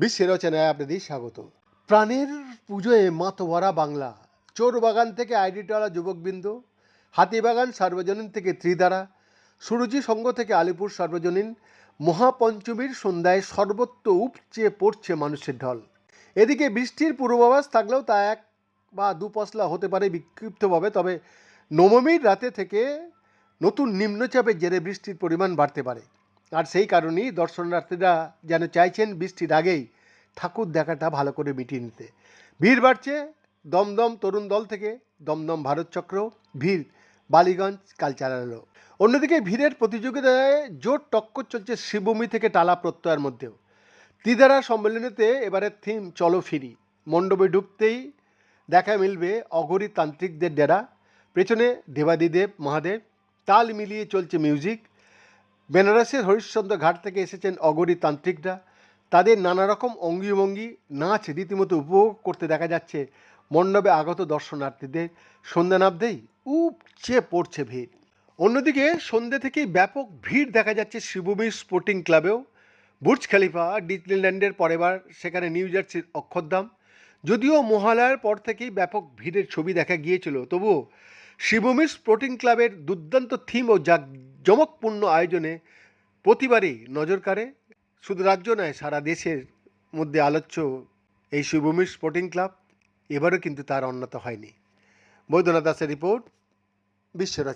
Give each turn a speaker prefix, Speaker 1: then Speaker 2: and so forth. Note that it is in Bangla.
Speaker 1: বিশ্বের রচনায় আপনাদের স্বাগত। প্রাণের পুজোয় মাতোয়ারা বাংলা, চোর বাগান থেকে আইডিটালা যুবকবৃন্দ হাতিবাগান সার্বজনীন থেকে ত্রিধারা, সুরুচি সংঘ থেকে আলিপুর সার্বজনীন, মহাপঞ্চমীর সন্ধ্যায় সর্বত্র উপচে পড়ছে মানুষের ঢল। এদিকে বৃষ্টির পূর্বাভাস থাকলেও তা এক বা দু পশলা হতে পারে বিক্ষিপ্তভাবে, তবে নবমীর রাতে থেকে নতুন নিম্নচাপের জেরে বৃষ্টির পরিমাণ বাড়তে পারে। আর সেই কারণেই দর্শনার্থীরা যেন চাইছেন বৃষ্টির আগেই ঠাকুর দেখাটা ভালো করে মিটিয়ে নিতে। ভিড় বাড়ছে দমদম তরুণ দল থেকে, দমদম ভারত চক্র, ভিড় বালিগঞ্জ কালচারালও অন্যদিকে ভিড়ের প্রতিযোগিতায় জোর টক্কর চলছে শিবভূমি থেকে টালা প্রত্যয়ের মধ্যেও। ত্রিধারা সম্মেলনীতে এবারের থিম চলো ফিরি। মণ্ডপে ঢুকতেই দেখা মিলবে অঘরী তান্ত্রিকদের ডেরা। পেছনে দেবাদিদেব মহাদেব তাল মিলিয়ে চলছে মিউজিক। বেনারসের হরিশ্চন্দ্র ঘাট থেকে এসেছেন অগরী তান্ত্রিকরা। তাদের নানা রকম অঙ্গিভঙ্গি নাচ রীতিমতো উপভোগ করতে দেখা যাচ্ছে মণ্ডপে আগত দর্শনার্থীদের। সন্ধ্যা নামতেই উপচে পড়ছে ভিড়। অন্যদিকে সন্ধ্যে থেকেই ব্যাপক ভিড় দেখা যাচ্ছে শিবভূমি স্পোর্টিং ক্লাবেও। বুর্জ খালিফা, ডিজনিল্যান্ডের পরেবার সেখানে নিউ জার্সির অক্ষরধাম। যদিও মহালয়ার পর থেকেই ব্যাপক ভিড়ের ছবি দেখা গিয়েছিল, তবুও শিবভূমি স্পোর্টিং ক্লাবের দুর্দান্ত থিম ও জাঁকজমকপূর্ণ আয়োজনে প্রতিবারই নজর কাড়ে। শুধু রাজ্য নয়, সারা দেশের মধ্যে আলোচ্য এই শিবভূমি স্পোর্টিং ক্লাব এবারও কিন্তু তার অন্যত হয়নি। বৈদ্যনাথ দাসের রিপোর্ট, বিশ্বরচনা।